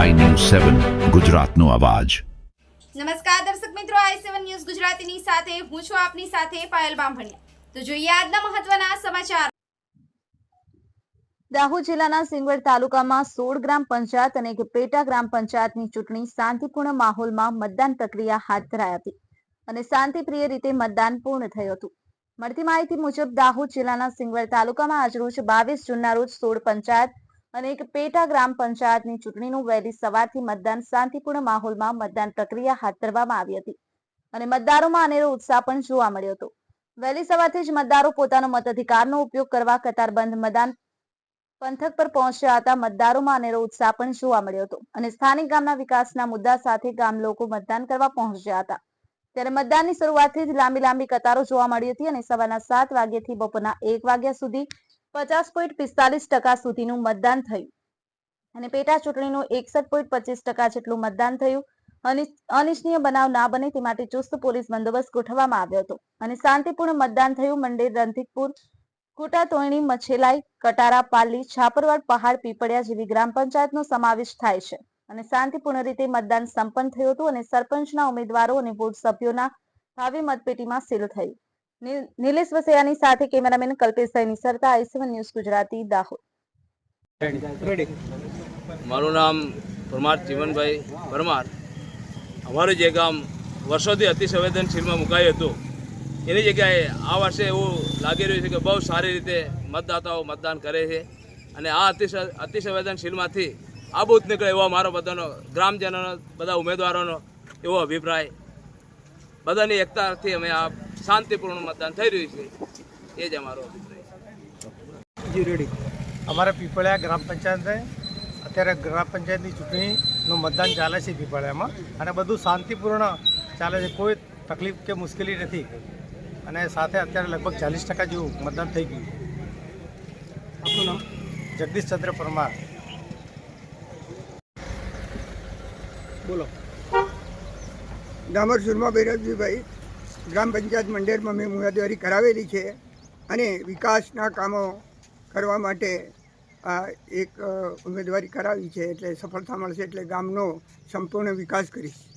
સેવન ગુજરાતનો અવાજ. નમસ્કાર દર્શક મિત્રો આઈ સેવન ન્યૂઝ ગુજરાતીની સાથે હું છું આપની સાથે પાયલ બામભણિયા. તો જોઈએ આજના મહત્વના સમાચાર. દાહોદ જિલ્લાના સિંગવડ તાલુકામાં સોળ ગ્રામ પંચાયત અને પેટા ગ્રામ પંચાયતની ચૂંટણી શાંતિપૂર્ણ માહોલમાં મતદાન પ્રક્રિયા હાથ ધરાઈ હતી અને શાંતિપ્રિય રીતે મતદાન પૂર્ણ થયું હતું. મળતી માહિતી મુજબ દાહોદ જિલ્લાના સિંગવડ તાલુકામાં આજરોજ બાવીસ જૂનના રોજ સોળ પંચાયત અને એક પેટા ગ્રામ પંચાયતની ચૂંટણીનું વહેલી સવારથી મતદાન શાંતિપૂર્ણ માહોલમાં મતદાન પ્રક્રિયા હાથ ધરવામાં આવી હતી. અને મતદારોમાં અનેરો ઉત્સાહ પણ જોવા મળ્યો હતો. વહેલી સવારથી જ મતદારો પોતાનો મતાધિકારનો ઉપયોગ કરવા કતારબંધ મતદાન પંથક પર પહોંચ્યા હતા. મતદારોમાં અનેરો ઉત્સાહ પણ જોવા મળ્યો હતો. અને સ્થાનિક ગામના વિકાસના મુદ્દા સાથે ગામ લોકો મતદાન કરવા પહોંચ્યા હતા. ત્યારે મતદાનની શરૂઆતથી જ લાંબી લાંબી કતારો જોવા મળી હતી અને સવારના સાત વાગ્યાથી બપોરના એક વાગ્યા સુધી પચાસ પોઈન્ટ પિસ્તાલીસ ટકા સુધીનું મતદાન થયું. અને પેટા ચૂંટણીનું એકસઠ પોઈન્ટ પચીસ ટકા જેટલું મતદાન થયું. અનિચ્છનીય બનાવ ના બને તે માટે ચુસ્ત પોલીસ બંદોબસ્ત ગોઠવવામાં આવ્યો હતો. અને શાંતિપૂર્ણ મતદાન થયું. મંડેર રંધીકપુર કુટા તોયણી મછેલાઈ, કટારા, પાલી, છાપરવાડ, પહાડ, પીપળિયા જેવી ગ્રામ પંચાયતનો સમાવેશ થાય છે. અને શાંતિપૂર્ણ રીતે મતદાન સંપન્ન થયું હતું અને સરપંચના ઉમેદવારો અને બોર્ડ સભ્યોના ભાવિ મતપેટીમાં સીલ થયું નિલેશ વસૈયાની સાથે cameraman Kalpesh Saini. સરતા I C one news Gujarati Dahod. મારું નામ પરમાર જીવનભાઈ પરમાર. અમારું જે ગામ વર્ષોથી અતિ સંવેદનશીલમાં મુકાયું હતું. એની જગ્યાએ આ વર્ષે એવું લાગી રહ્યું છે કે બહુ સારી રીતે મતદાતાઓ મતદાન કરે છે. અને આ અતિ અતિ સંવેદનશીલમાંથી આ બૂથ નીકળે એવો મારો બધાનો ગ્રામજનોનો બધા ઉમેદવારોનો એવો અભિપ્રાય. બધાની એકતાથી અમે આ શાંતિપૂર્ણ મતદાન થઈ રહ્યું છે. એ જ અમારો અભિપ્રાય. અમારે પીપળિયા ગ્રામ પંચાયત અત્યારે ગ્રામ પંચાયતની ચૂંટણીનું મતદાન ચાલે છે પીપળિયામાં. અને બધું શાંતિપૂર્ણ ચાલે છે. કોઈ તકલીફ કે મુશ્કેલી નથી. અને સાથે અત્યારે લગભગ ચાલીસ ટકા જેવું મતદાન થઈ ગયું આપણું નામ? જગદીશચંદ્ર પરમાર. બોલો. ગામર સુરમા ભૈરવજીભાઈ ગ્રામ પંચાયત મંડળમાં મેં ઉમેદવારી કરાવેલી છે અને વિકાસના કામો કરવા માટે આ એક ઉમેદવારી કરાવી છે એટલે સફળતા મળશે એટલે ગામનો સંપૂર્ણ વિકાસ કરીશ.